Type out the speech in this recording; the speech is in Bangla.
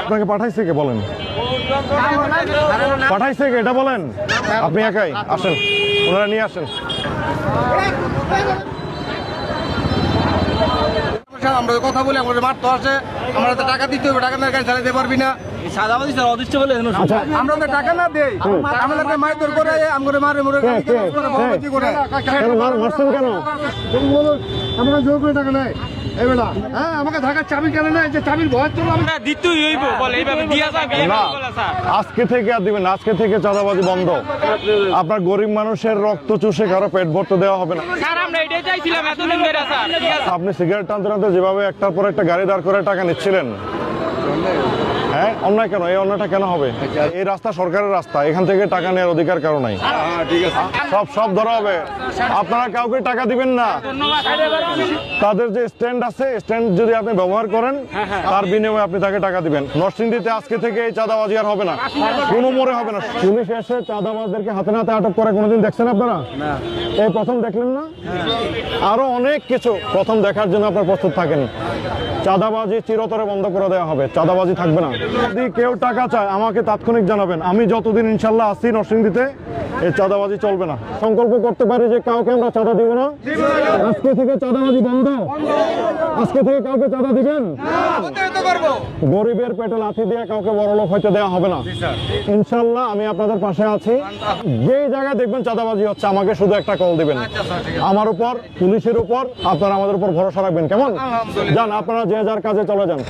আপনাকে পাঠাইছে কে বলেন? পাঠাইছে কে? এটা বলেন। আপনি একাই? আসেন। ওনারা নিয়ে আসেন। আমরা কথা বলি আমাদের মারতে আসে আমরা তো টাকা দিতে হবে টাকা না গাড়ি চালাতে পারবি না। সাদাবাদি স্যার অদৃষ্ট বলে আচ্ছা। আমরা তো টাকা না দেই আমাদের মারধর করে আমাদের মারে মরে করে কেন? মার- কেন? আমরা জোর করে টাকা নেয় এই হ্যাঁ আমাকে ঢাকার চাবি কেন নেয় যে চাবির ভয় তো আমি দিতেই হইব বলে এইভাবে দিয়া যাবে না আজকে থেকে আর দিবেন আজকে থেকে চাঁদাবাজি বন্ধ। আপনার গরিব মানুষের রক্ত চুষে কারও পেট ভরতে দেওয়া হবে না। স্যার আমরা এটাই চাইছিলাম এতদিন ধরে স্যার। আপনি সিগারেট টানতে টানতে যেভাবে একটার পর একটা গাড়ি দাঁড় করে টাকা নিচ্ছিলেন। অন্যায় কেন? এই অন্যায়টা কেন হবে? এই রাস্তা সরকারের রাস্তা। এখান থেকে টাকা নেওয়ার অধিকার কারও নাই। সব সব ধরা হবে। আপনারা কাউকে টাকা দিবেন না। তাদের যে স্ট্যান্ড আছে স্ট্যান্ড যদি আপনি ব্যবহার করেন তার বিনিময়ে আপনি তাকে টাকা দিবেন। নরসিংদীতে আজকে থেকে এই চাঁদাবাজি আর হবে না। কোনো মোড়ে হবে না। পুলিশ এসে চাঁদাবাজদেরকে হাতে নাতে আটক করে কোনোদিন দেখছেন আপনারা? এই প্রথম দেখলেন না? আরও অনেক কিছু প্রথম দেখার জন্য আপনার প্রস্তুত থাকেন। চাঁদাবাজি চিরতরে বন্ধ করে দেওয়া হবে। চাঁদাবাজি থাকবে না। যদি কেউ টাকা চায় আমাকে তাৎক্ষণিক জানাবেন। আমি যতদিন ইনশাল্লাহ আসি নরসিংদীতে এই চাঁদাবাজি চলবে না। সংকল্প করতে পারি যে কাউকে আমরা চাঁদা দিব না। আজকে থেকে চাঁদাবাজি বন্ধ। আজকে থেকে কাউকে চাঁদা দিবেন? গরিবের পেটে লাথি দিয়ে কাউকে বড়লোক হইতে দেওয়া হবে না। ইনশাল্লাহ আমি আপনাদের পাশে আছি। যেই জায়গায় দেখবেন চাঁদাবাজি হচ্ছে আমাকে শুধু একটা কল দিবেন। আমার উপর পুলিশের উপর আপনারা আমাদের উপর ভরসা রাখবেন। কেমন? যান আপনারা যে যার কাজে চলে যান।